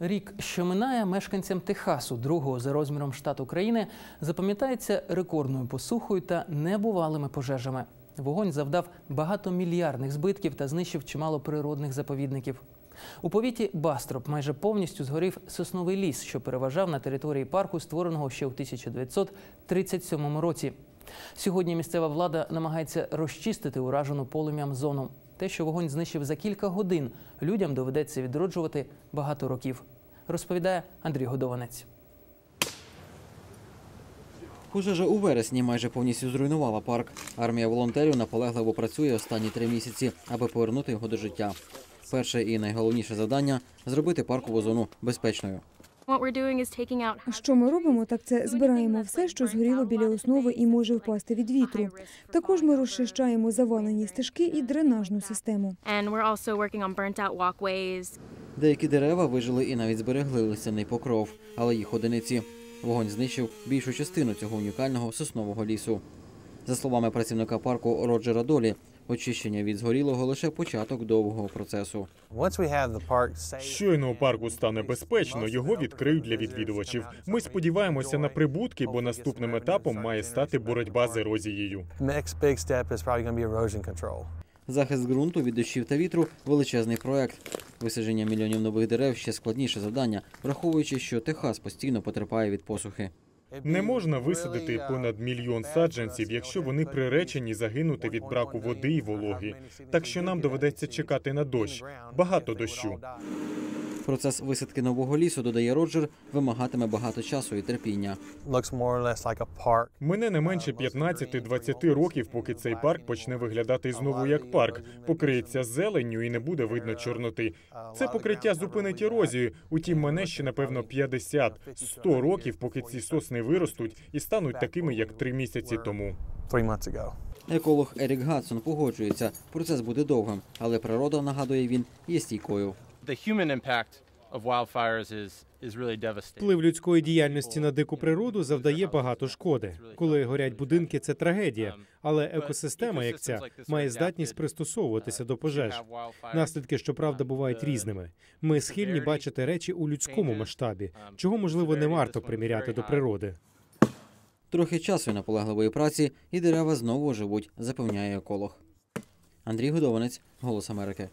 Рік, що минає мешканцям Техасу, другого за розміром штату країни, запам'ятається рекордною посухою та небувалими пожежами. Вогонь завдав багатомільярдних збитків та знищив чимало природних заповідників. У повіті Бастроп майже повністю згорів сосновий ліс, що переважав на території парку, створеного ще у 1937 році. Сьогодні місцева влада намагається розчистити уражену полум'ям зону. Те, що вогонь знищив за кілька годин, людям доведеться відроджувати багато років, розповідає Андрій Годованець. Пожежа у вересні майже повністю зруйнувала парк. Армія волонтерів наполегливо працює останні три місяці, аби повернути його до життя. Перше і найголовніше завдання зробити паркову зону безпечною. What we're doing is taking out Що ми робимо, так це збираємо все, що згоріло біля основи і може впасти від вітру. Також ми розчищаємо завалені стежки і дренажну систему. Деякі дерева вижили і навіть зберегли листяний покров, але їх одиниці. Вогонь знищив більшу частину цього унікального соснового лісу. За словами працівника парку Роджера Долі, очищення від згорілого лише початок довгого процесу. Щойно у парку стане безпечно, його відкриють для відвідувачів. Ми сподіваємося на прибутки, бо наступним етапом має стати боротьба з ерозією. Захист ґрунту від дощів та вітру величезний проект. Висадження мільйонів нових дерев ще складніше завдання, враховуючи, що Техас постійно потерпає від посухи. Не можна висадити понад мільйон саджанців, якщо вони приречені загинути від браку води і вологи. Так що нам доведеться чекати на дощ. Багато дощу. Процес висадки нового лісу, додає Роджер, вимагатиме багато часу і терпіння. Мене не менше 15-20 років, поки цей парк почне виглядати знову як парк, покриється зеленню і не буде видно чорноти. Це покриття зупинить ерозію. Утім, мене ще напевно 50-100 років, поки ці сосни виростуть і стануть такими, як три місяці тому. Еколог Ерік Гадсон погоджується, процес буде довгим, але природа, нагадує він, є стійкою. the human impact of wildfires is is really devastating. Вплив людської діяльності на дику природу завдає багато шкоди. Коли горять будинки, це трагедія. Але екосистема, як ця, має здатність пристосовуватися до пожеж. Наслідки, щоправда, бувають різними. Ми схильні бачити речі у людському масштабі, чого можливо не варто приміряти до природи. Трохи часу і наполегливої праці, і дерева знову оживуть, запевняє еколог. Андрій Годованець, Голос Америки.